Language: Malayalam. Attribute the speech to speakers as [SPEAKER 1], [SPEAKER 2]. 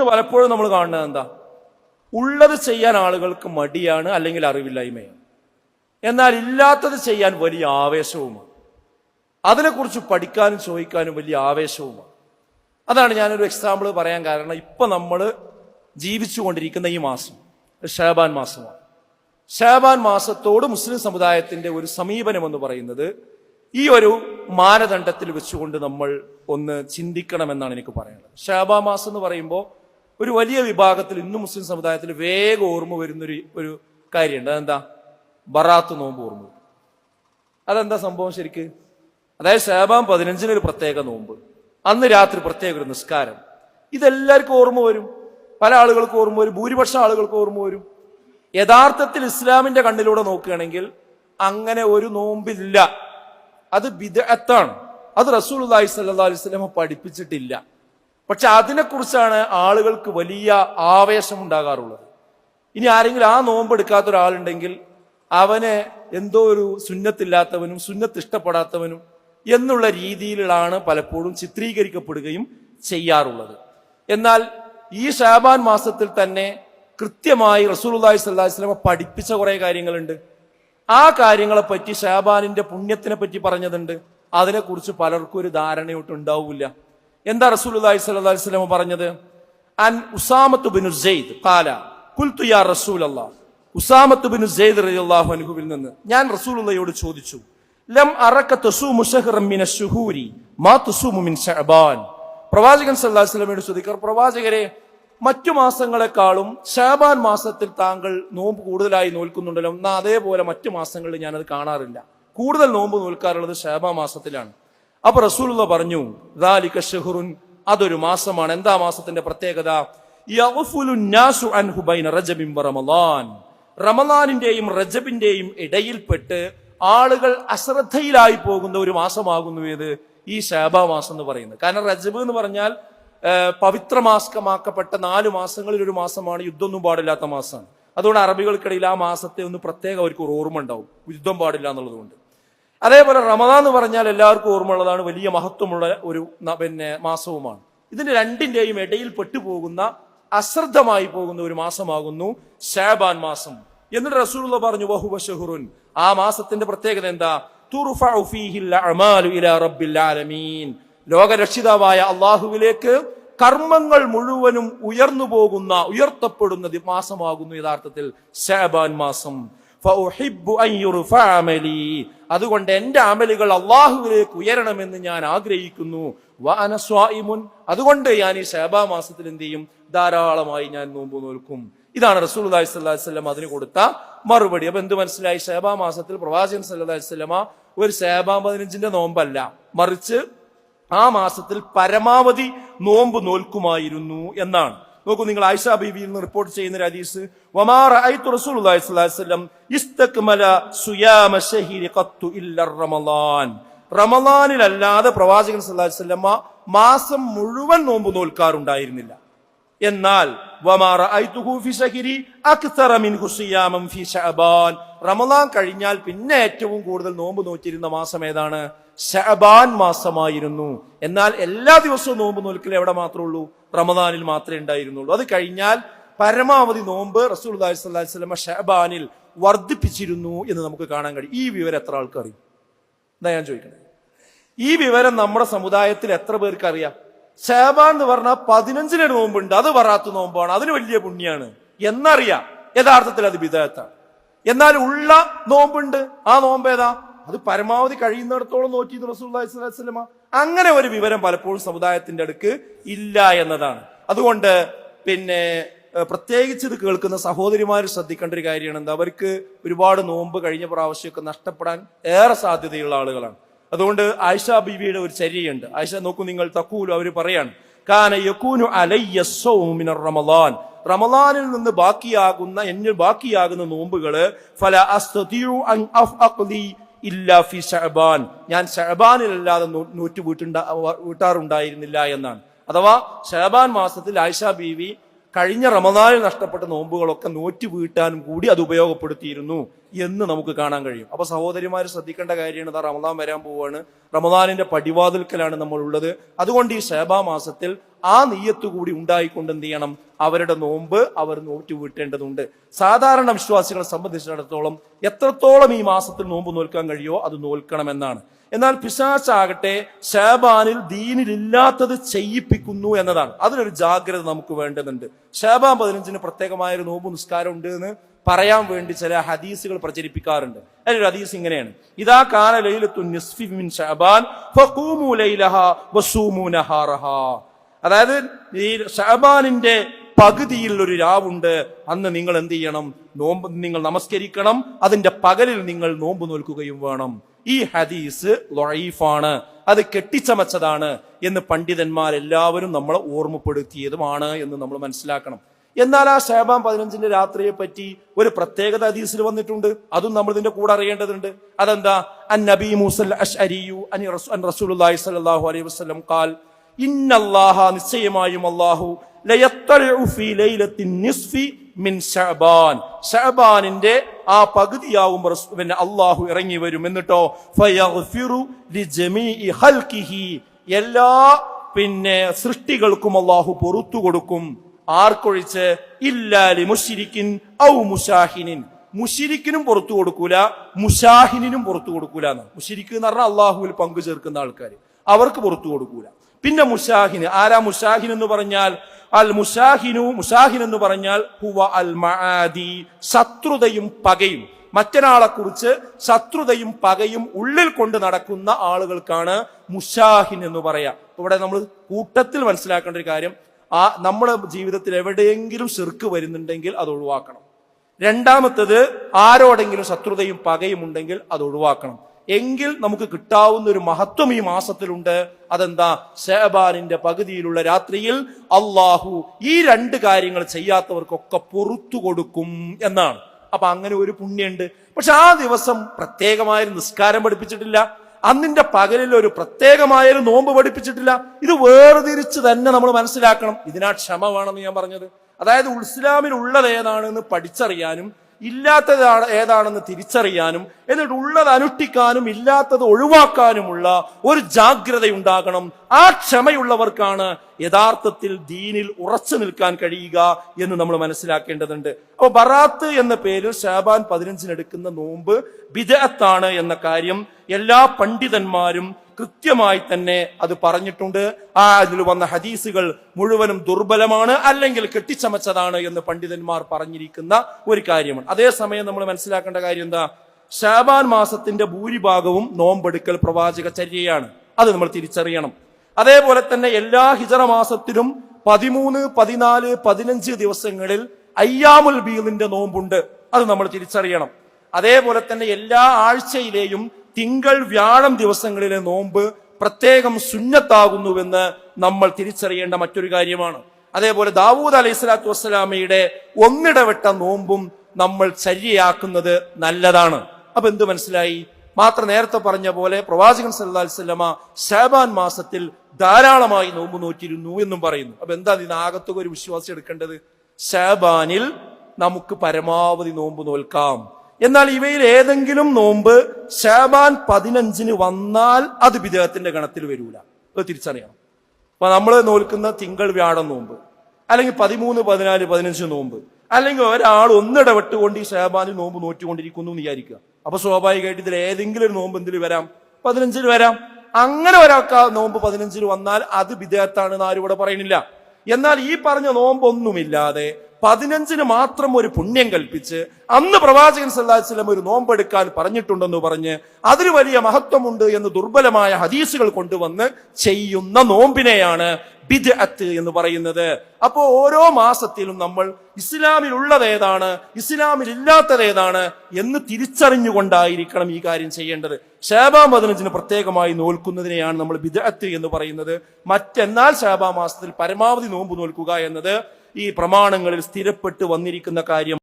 [SPEAKER 1] ഇന്ന് പലപ്പോഴും നമ്മൾ കാണുന്നത് എന്താ? ഉള്ളത് ചെയ്യാൻ ആളുകൾക്ക് മടിയാണ് അല്ലെങ്കിൽ അറിവില്ലായ്മയാണ്. എന്നാൽ ഇല്ലാത്തത് ചെയ്യാൻ വലിയ ആവേശവുമാണ്. അതിനെക്കുറിച്ച് പഠിക്കാനും ചോദിക്കാനും വലിയ ആവേശവുമാണ്. അതാണ് ഞാനൊരു എക്സാമ്പിൾ പറയാൻ കാരണം. ഇപ്പൊ നമ്മൾ ജീവിച്ചുകൊണ്ടിരിക്കുന്ന ഈ മാസം ഷാബാൻ മാസമാണ്. ഷാബാൻ മാസത്തോട് മുസ്ലിം സമുദായത്തിന്റെ ഒരു സമീപനം എന്ന് പറയുന്നത് ഈ ഒരു മാനദണ്ഡത്തിൽ വെച്ചുകൊണ്ട് നമ്മൾ ഒന്ന് ചിന്തിക്കണമെന്നാണ് എനിക്ക് പറയാനുള്ളത്. ഷാബാ മാസം എന്ന് പറയുമ്പോൾ ഒരു വലിയ വിഭാഗത്തിൽ ഇന്ന് മുസ്ലിം സമുദായത്തിൽ വേഗം ഓർമ്മ വരുന്നൊരു ഒരു കാര്യമുണ്ട്. അതെന്താ? ബറാത്ത് നോമ്പ് ഓർമ്മ അതെന്താ സംഭവം ശരിക്ക്? അതായത് ഷാബാൻ പതിനഞ്ചിന് ഒരു പ്രത്യേക നോമ്പ്. അന്ന് രാത്രി പ്രത്യേക ഒരു നിസ്കാരം. ഇതെല്ലാവർക്കും ഓർമ്മ വരും. പല ആളുകൾക്ക് ഓർമ്മ വരും. ഭൂരിപക്ഷം ആളുകൾക്ക് ഓർമ്മ വരും. യഥാർത്ഥത്തിൽ ഇസ്ലാമിന്റെ കണ്ണിലൂടെ നോക്കുകയാണെങ്കിൽ അങ്ങനെ ഒരു നോമ്പില്ല. അത് ബിദഅത്താണ്. അത് റസൂൽ അലൈഹി സ്വല്ലാ അലൈഹി സ്വലമ പഠിപ്പിച്ചിട്ടില്ല. പക്ഷെ അതിനെക്കുറിച്ചാണ് ആളുകൾക്ക് വലിയ ആവേശം ഉണ്ടാകാറുള്ളത് ഇനി ആരെങ്കിലും ആ നോമ്പ് എടുക്കാത്ത ഒരാളുണ്ടെങ്കിൽ അവനെ എന്തോ ഒരു സുന്നത്തില്ലാത്തവനും സുന്നത്ത് ഇഷ്ടപ്പെടാത്തവനും എന്നുള്ള രീതിയിലാണ് പലപ്പോഴും ചിത്രീകരിക്കപ്പെടുകയും ചെയ്യാറുള്ളത്. എന്നാൽ ഈ ഷാബാൻ മാസത്തിൽ തന്നെ കൃത്യമായി റസൂലുള്ളാഹി സ്വല്ലല്ലാഹി വസല്ലമ പഠിപ്പിച്ച കുറേ കാര്യങ്ങളുണ്ട്. ആ കാര്യങ്ങളെ പറ്റി ഷാബാനിന്റെ പുണ്യത്തിനെ പറ്റി പറഞ്ഞതുണ്ട്. അതിനെക്കുറിച്ച് പലർക്കും ഒരു ധാരണയൊട്ട് ഉണ്ടാവില്ല എന്താ സ്വല്ലല്ലാഹി അലൈഹി വസല്ലമ പറഞ്ഞത്? അൻ ഉസാമത്ത് ബിൻ സെയ്ദ് കാല കുൽത്തു യാ റസൂലല്ലാഹ് ഉസാമത്ത് ബിൻ സെയ്ദ് റളിയല്ലാഹു അൻഹുവിൽ നിന്ന് ഞാൻ റസൂലുള്ളയോട് ചോദിച്ചു ലം അറക്ക തസൂമു ശഹ്റൻ മിന ശുഹൂരി മാ തസൂമു മിൻ ശഅബാൻ. പ്രവാചകൻ സല്ലല്ലാഹു അലൈഹി വസല്ലമയോട് ചോദിക്കർ പ്രവാചകരെ മറ്റു മാസങ്ങളെക്കാളും ഷാബാൻ മാസത്തിൽ താങ്കൾ നോമ്പ് കൂടുതലായി നോൽക്കുന്നുണ്ടല്ലോ എന്നാ അതേപോലെ മറ്റു മാസങ്ങളിൽ ഞാനത് കാണാറില്ല. കൂടുതൽ നോമ്പ് നോൽക്കാറുള്ളത് ഷാബാ മാസത്തിലാണ്. അപ്പൊ റസൂലുള്ള പറഞ്ഞു "ദാലിക ഷെഹുറുൻ അതൊരു മാസമാണ്. എന്താ മാസത്തിന്റെ പ്രത്യേകത? റമലാനിന്റെയും റജബിന്റെയും ഇടയിൽപ്പെട്ട് ആളുകൾ അശ്രദ്ധയിലായി പോകുന്ന ഒരു മാസമാകുന്നു ഏത്? ഈ ഷാബാ മാസം എന്ന് പറയുന്നത്. കാരണം റജബ് എന്ന് പറഞ്ഞാൽ പവിത്രമാസ്കമാക്കപ്പെട്ട നാല് മാസങ്ങളിൽ ഒരു മാസമാണ് യുദ്ധമൊന്നും പാടില്ലാത്ത മാസമാണ് അതുകൊണ്ട് അറബികൾക്കിടയിൽ ആ മാസത്തെ ഒന്ന് പ്രത്യേകം അവർക്ക് ഒരു ഓർമ്മ ഉണ്ടാവും. യുദ്ധം പാടില്ല എന്നുള്ളതുകൊണ്ട്. അതേപോലെ റമദാൻ എന്ന് പറഞ്ഞാൽ എല്ലാവർക്കും ഓർമ്മയുള്ളതാണ്. വലിയ മഹത്വമുള്ള ഒരു പിന്നെ മാസവുമാണ്. ഇതിന്റെ രണ്ടിന്റെയും ഇടയിൽ പെട്ടുപോകുന്ന അശ്രദ്ധമായി പോകുന്ന ഒരു മാസമാകുന്നു ഷാബാൻ മാസം. എന്നിട്ട് റസൂലുള്ള പറഞ്ഞു വഹുവ ഷഹുറുൻ ആ മാസത്തിന്റെ പ്രത്യേകത എന്താ? ലോകരക്ഷിതാവായ അള്ളാഹുവിലേക്ക് കർമ്മങ്ങൾ മുഴുവനും ഉയർന്നു പോകുന്ന ഉയർത്തപ്പെടുന്ന മാസമാകുന്നു യഥാർത്ഥത്തിൽ ഷാബാൻ മാസം. അതുകൊണ്ട് എന്റെ അമലുകൾ അള്ളാഹുവിലേക്ക് ഉയരണമെന്ന് ഞാൻ ആഗ്രഹിക്കുന്നു. വാനസ്വായിമുൻ അതുകൊണ്ട് ഞാൻ ഈ ഷാബാ മാസത്തിൽ എന്ത് ചെയ്യും? ധാരാളമായി ഞാൻ നോമ്പ് നോൽക്കും. ഇതാണ് റസൂൽ അലൈഹി സ്വല്ലം അതിന് കൊടുത്ത മറുപടി. അപ്പൊ എന്ത് മനസ്സിലായി? ഷാബാ മാസത്തിൽ പ്രവാചകൻ സല്ലല്ലാഹി വസല്ലമ ഒരു ഷാബാ പതിനഞ്ചിന്റെ നോമ്പല്ല. മറിച്ച് ആ മാസത്തിൽ പരമാവധി നോമ്പ് നോൽക്കുമായിരുന്നു എന്നാണ്. നോക്കൂ നിങ്ങൾ ആയിഷ ബീബിയിൽ നിന്ന് റിപ്പോർട്ട് ചെയ്യുന്ന ഹദീസ് റഅയ്തു റസൂലുള്ളാഹി സ്വല്ലല്ലാഹി അലൈഹി ശഹരി ഖത്തു ഇല്ല പ്രവാചകൻ സല്ലല്ലാഹി അലൈഹി വസല്ലമ മാസം മുഴുവൻ നോമ്പ് നോൽക്കാറുണ്ടായിരുന്നില്ല. എന്നാൽ റമലാൻ കഴിഞ്ഞാൽ പിന്നെ ഏറ്റവും കൂടുതൽ നോമ്പ് നോറ്റിരുന്ന മാസം ഏതാണ്? ഷഅബാൻ മാസമായിരുന്നു. എന്നാൽ എല്ലാ ദിവസവും നോമ്പ് നോൽക്കൽ എവിടെ മാത്രമേ ഉള്ളൂ? റമദാനിൽ മാത്രമേ ഉണ്ടായിരുന്നുള്ളൂ. അത് കഴിഞ്ഞാൽ പരമാവധി നോമ്പ് റസൂൽ അലൈഹി സ്വലമ ഷഹബാനിൽ വർദ്ധിപ്പിച്ചിരുന്നു എന്ന് നമുക്ക് കാണാൻ കഴിയും. ഈ വിവരം എത്ര ആൾക്കറിയും? എന്താ ഞാൻ ചോദിക്കുന്നത് ഈ വിവരം നമ്മുടെ സമുദായത്തിൽ എത്ര പേർക്ക് അറിയാം ഷാബാൻ എന്ന് പറഞ്ഞാൽ പതിനഞ്ചിന് നോമ്പുണ്ട്. അത് വറാത്ത നോമ്പാണ്. അതിന് വലിയ പുണ്യാണ്. എന്നറിയാം. യഥാർത്ഥത്തിൽ അത് വിധേയത്താണ് എന്നാൽ ഉള്ള നോമ്പുണ്ട്. ആ നോമ്പ് ഏതാ അത് പരമാവധി കഴിയുന്നിടത്തോളം നോക്കി റസൂല്ലാസ്ലമ അങ്ങനെ ഒരു വിവരം പലപ്പോഴും സമുദായത്തിന്റെ അടുക്ക് ഇല്ല എന്നതാണ്. അതുകൊണ്ട് പിന്നെ പ്രത്യേകിച്ച് ഇത് കേൾക്കുന്ന സഹോദരിമാർ ശ്രദ്ധിക്കേണ്ട ഒരു കാര്യമാണ് എന്താ? അവർക്ക് ഒരുപാട് നോമ്പ് കഴിഞ്ഞ പ്രാവശ്യമൊക്കെ നഷ്ടപ്പെടാൻ ഏറെ സാധ്യതയുള്ള ആളുകളാണ്. അതുകൊണ്ട് ആയിഷ ബീവിയുടെ ഒരു ചര്യയുണ്ട്. ആയിഷ നോക്കൂ നിങ്ങൾ തക്കൂലു അവർ പറയാണ് കാന യകൂനു അലയ്യ റമലാൻ റമലാനിൽ നിന്ന് ബാക്കിയാകുന്ന എന്നിൽ ബാക്കിയാകുന്ന നോമ്പുകൾ ഫല അസ്തതിഉ അൻ അഫ്അഖ്ലി ഇല്ലാ ഫി ശഅബാൻ. ഞാൻ ശഅബാനിലല്ലാതെ നൂ- നൂറ്റ് വീട്ടുണ്ടാ വീട്ടാറുണ്ടായിരുന്നില്ല എന്നാണ്. അഥവാ ഷഹബാൻ മാസത്തിൽ ആയിഷ ബീവി കഴിഞ്ഞ റമദാനിൽ നഷ്ടപ്പെട്ട നോമ്പുകളൊക്കെ നോറ്റ് വീട്ടാനും കൂടി അത് ഉപയോഗപ്പെടുത്തിയിരുന്നു. എന്ന് നമുക്ക് കാണാൻ കഴിയും. അപ്പൊ സഹോദരിമാർ ശ്രദ്ധിക്കേണ്ട കാര്യമാണ് ഇതാ റമദാൻ വരാൻ പോവാണ്. റമദാനിന്റെ പടിവാതിൽക്കലാണ് നമ്മൾ ഉള്ളത് അതുകൊണ്ട് ഈ ഷേബാ മാസത്തിൽ ആ നീയത്ത് കൂടി ഉണ്ടായിക്കൊണ്ട് എന്ത് ചെയ്യണം? അവരുടെ നോമ്പ് അവർ നോറ്റു വീട്ടേണ്ടതുണ്ട്. സാധാരണ വിശ്വാസികളെ സംബന്ധിച്ചിടത്തോളം എത്രത്തോളം ഈ മാസത്തിൽ നോമ്പ് നോൽക്കാൻ കഴിയോ അത് നോൽക്കണമെന്നാണ്. എന്നാൽ പിശാച്ചാകട്ടെ ഷാബാനിൽ ദീനിലില്ലാത്തത് ചെയ്യിപ്പിക്കുന്നു എന്നതാണ്. അതിനൊരു ജാഗ്രത നമുക്ക് വേണ്ടതുണ്ട് ഷാബാൻ പതിനഞ്ചിന് പ്രത്യേകമായ ഒരു നോമ്പ് നിസ്കാരം ഉണ്ട് എന്ന് പറയാൻ വേണ്ടി ചില ഹദീസുകൾ പ്രചരിപ്പിക്കാറുണ്ട്. അതിലൊരു ഹദീസ് ഇങ്ങനെയാണ്. ഇതാ കാന ലൈലത്തു അതായത് ഈ ഷഅബാനിന്റെ പകുതിയിൽ ഒരു രാവുണ്ട്. അന്ന് നിങ്ങൾ എന്ത് ചെയ്യണം? നോമ്പ് നിങ്ങൾ നമസ്കരിക്കണം. അതിന്റെ പകലിൽ നിങ്ങൾ നോമ്പ് നോൽക്കുകയും വേണം. ഈ ഹദീസ് ലൊയീഫാണ് അത് കെട്ടിച്ചമച്ചതാണ് എന്ന് പണ്ഡിതന്മാരെല്ലാവരും നമ്മളെ ഓർമ്മപ്പെടുത്തിയതുമാണ് എന്ന് നമ്മൾ മനസ്സിലാക്കണം. എന്നാൽ ആ ഷാബാൻ പതിനഞ്ചിന്റെ രാത്രിയെ പറ്റി ഒരു പ്രത്യേകത ഹദീസിൽ വന്നിട്ടുണ്ട്. അതും നമ്മൾ ഇതിന്റെ കൂടെ അറിയേണ്ടതുണ്ട്. അതെന്താ? അൻ നബി മൂസൽ അഷ്അരിയു അനി അലൈഹി വസല്ലം ഖാൽ ഇന്നല്ലാഹ നിശ്ചയമായും അല്ലാഹു ഫീ ലൈലത്തിൻ നിസ്ഫി മിൻ ആ പകുതിയാവും പിന്നെ അള്ളാഹു ഇറങ്ങി വരും. എന്നിട്ടോ? ഫയഗ്ഫിറു ലിജമീഇ എല്ലാ പിന്നെ സൃഷ്ടികൾക്കും അള്ളാഹു പൊറത്തു കൊടുക്കും. ആർക്കൊഴിച്ച് ഇല്ലാലി മുഷിരിക്കിൻ ഔ മുഷാഹിനിൻ മുഷിരിക്കിനും പുറത്തു കൊടുക്കൂല മുഷാഹിനും പുറത്തു കൊടുക്കൂല എന്ന്. മുഷിരിക്ക് എന്ന് പറഞ്ഞാൽ അള്ളാഹുവിൽ പങ്കു ചേർക്കുന്ന ആൾക്കാർ അവർക്ക് പുറത്തു കൊടുക്കൂല. പിന്നെ മുഷാഹിന് ആരാ മുഷാഹിൻ എന്ന് പറഞ്ഞാൽ? അൽ മുഷാഹിനു മുഷാഹിൻ എന്ന് പറഞ്ഞാൽ ഹുവ അൽ മആദി ശത്രുതയും പകയും. മറ്റൊരാളെ കുറിച്ച് ശത്രുതയും പകയും ഉള്ളിൽ കൊണ്ട് നടക്കുന്ന ആളുകൾക്കാണ് മുഷാഹിൻ എന്ന് പറയാ. ഇവിടെ നമ്മൾ കൂട്ടത്തിൽ മനസ്സിലാക്കേണ്ട ഒരു കാര്യം ആ നമ്മുടെ ജീവിതത്തിൽ എവിടെയെങ്കിലും ചെറുക്ക് വരുന്നുണ്ടെങ്കിൽ അത് ഒഴിവാക്കണം. രണ്ടാമത്തത് ആരോടെങ്കിലും ശത്രുതയും പകയും ഉണ്ടെങ്കിൽ അത് ഒഴിവാക്കണം. എങ്കിൽ നമുക്ക് കിട്ടാവുന്ന ഒരു മഹത്വം ഈ മാസത്തിലുണ്ട്. അതെന്താ? ഷേബാനിന്റെ പകുതിയിലുള്ള രാത്രിയിൽ അള്ളാഹു ഈ രണ്ട് കാര്യങ്ങൾ ചെയ്യാത്തവർക്കൊക്കെ പൊറത്തു കൊടുക്കും എന്നാണ്. അപ്പൊ അങ്ങനെ ഒരു പുണ്യുണ്ട് പക്ഷെ ആ ദിവസം പ്രത്യേകമായൊരു നിസ്കാരം പഠിപ്പിച്ചിട്ടില്ല. അന്നിന്റെ പകലിൽ ഒരു പ്രത്യേകമായൊരു നോമ്പ് പഠിപ്പിച്ചിട്ടില്ല. ഇത് വേർതിരിച്ച് തന്നെ നമ്മൾ മനസ്സിലാക്കണം. ഇതിനാ ക്ഷമ വേണമെന്ന് ഞാൻ പറഞ്ഞത്. അതായത് ഉൾസ്ലാമിൽ ഉള്ളത് ഏതാണെന്ന് പഠിച്ചറിയാനും ഇല്ലാത്തത് ഏതാണെന്ന് തിരിച്ചറിയാനും എന്നിട്ട് ഉള്ളത് അനുഷ്ഠിക്കാനും ഇല്ലാത്തത് ഒഴിവാക്കാനുമുള്ള ഒരു ജാഗ്രത ഉണ്ടാകണം ആ ക്ഷമയുള്ളവർക്കാണ് യഥാർത്ഥത്തിൽ ദീനിൽ ഉറച്ചു നിൽക്കാൻ കഴിയുക എന്ന് നമ്മൾ മനസ്സിലാക്കേണ്ടതുണ്ട്. അപ്പോൾ ബറാത്ത് എന്ന പേരിൽ ഷാബാൻ പതിനഞ്ചിനെടുക്കുന്ന നോമ്പ് ബിദഅത്താണ് എന്ന കാര്യം എല്ലാ പണ്ഡിതന്മാരും കൃത്യമായി തന്നെ അത് പറഞ്ഞിട്ടുണ്ട്. ആ അതിൽ വന്ന ഹദീസുകൾ മുഴുവനും ദുർബലമാണ് അല്ലെങ്കിൽ കെട്ടിച്ചമച്ചതാണ് എന്ന് പണ്ഡിതന്മാർ പറഞ്ഞിരിക്കുന്ന ഒരു കാര്യമാണ്. അതേസമയം നമ്മൾ മനസ്സിലാക്കേണ്ട കാര്യം എന്താ? ഷാബാൻ മാസത്തിന്റെ ഭൂരിഭാഗവും നോമ്പെടുക്കൽ പ്രവാചക ചര്യയാണ്. അത് നമ്മൾ തിരിച്ചറിയണം. അതേപോലെ തന്നെ എല്ലാ ഹിജറ മാസത്തിലും പതിമൂന്ന് പതിനാല് പതിനഞ്ച് ദിവസങ്ങളിൽ അയ്യാമുൽ ബീലിന്റെ നോമ്പുണ്ട്. അത് നമ്മൾ തിരിച്ചറിയണം. അതേപോലെ തന്നെ എല്ലാ ആഴ്ചയിലെയും തിങ്കൾ വ്യാഴം ദിവസങ്ങളിലെ നോമ്പ് പ്രത്യേകം സുന്നത്താകുന്നുവെന്ന് നമ്മൾ തിരിച്ചറിയേണ്ട മറ്റൊരു കാര്യമാണ്. അതേപോലെ ദാവൂദ് അലൈഹി സ്വലാത്തു വസ്സലാമയുടെ ഒന്നിടവിട്ട നോമ്പും നമ്മൾ ചര്യയാക്കുന്നത് നല്ലതാണ്. അപ്പൊ എന്ത് മനസ്സിലായി? മാത്രം നേരത്തെ പറഞ്ഞ പോലെ പ്രവാചകൻ സല്ലല്ലാഹു അലൈഹി വസല്ലമ ഷാബാൻ മാസത്തിൽ ധാരാളമായി നോമ്പ് നോറ്റിരുന്നു എന്നും പറയുന്നു. അപ്പൊ എന്താ ഇതിനകത്തൊക്കെ ഒരു വിശ്വാസം എടുക്കേണ്ടത്? ഷാബാനിൽ നമുക്ക് പരമാവധി നോമ്പ് നോൽക്കാം. എന്നാൽ ഇവയിൽ ഏതെങ്കിലും നോമ്പ് ഷാബാൻ പതിനഞ്ചിന് വന്നാൽ അത് വിദേഹത്തിന്റെ ഗണത്തിൽ വരൂല. അത് തിരിച്ചറിയണം. അപ്പൊ നമ്മൾ നോൽക്കുന്ന തിങ്കൾ വ്യാഴം നോമ്പ് അല്ലെങ്കിൽ പതിമൂന്ന് പതിനാല് പതിനഞ്ച് നോമ്പ് അല്ലെങ്കിൽ ഒരാൾ ഒന്നിടവിട്ടുകൊണ്ട് ഈ ഷാബാനിൽ നോമ്പ് നോറ്റിക്കൊണ്ടിരിക്കുന്നു എന്ന് വിചാരിക്കുക. അപ്പൊ സ്വാഭാവികമായിട്ട് ഇതിൽ ഏതെങ്കിലും ഒരു നോമ്പ് എന്തിൽ വരാം? പതിനഞ്ചിൽ വരാം. അങ്ങനെ ഒരാൾക്ക് ആ നോമ്പ് പതിനഞ്ചിൽ വന്നാൽ അത് വിദേഹത്താണ് ആരും ഇവിടെ പറയുന്നില്ല. എന്നാൽ ഈ പറഞ്ഞ നോമ്പൊന്നുമില്ലാതെ പതിനഞ്ചിന് മാത്രം ഒരു പുണ്യം കൽപ്പിച്ച് അന്ന് പ്രവാചകൻ സല്ലാസ്ലം ഒരു നോമ്പെടുക്കാൻ പറഞ്ഞിട്ടുണ്ടെന്ന് പറഞ്ഞ് അതിന് വലിയ മഹത്വമുണ്ട് എന്ന് ദുർബലമായ ഹദീസുകൾ കൊണ്ടുവന്ന് ചെയ്യുന്ന നോമ്പിനെയാണ് ബിദ്അത്ത് എന്ന് പറയുന്നത്. അപ്പോൾ ഓരോ മാസത്തിലും നമ്മൾ ഇസ്ലാമിലുള്ളത് ഏതാണ്? ഇസ്ലാമിൽ ഇല്ലാത്തത് ഏതാണ്? എന്ന് തിരിച്ചറിഞ്ഞുകൊണ്ടായിരിക്കണം ഈ കാര്യം ചെയ്യേണ്ടത്. ഷാബാ പതിനഞ്ചിന് പ്രത്യേകമായി നോൽക്കുന്നതിനെയാണ് നമ്മൾ ബിദ്അത്ത് എന്ന് പറയുന്നത്. മറ്റെന്നാൽ ഷാബാ മാസത്തിൽ പരമാവധി നോമ്പ് നോൽക്കുക എന്നത് ഈ പ്രമാണങ്ങളിൽ സ്ഥിരപ്പെട്ട് വന്നിരിക്കുന്ന കാര്യം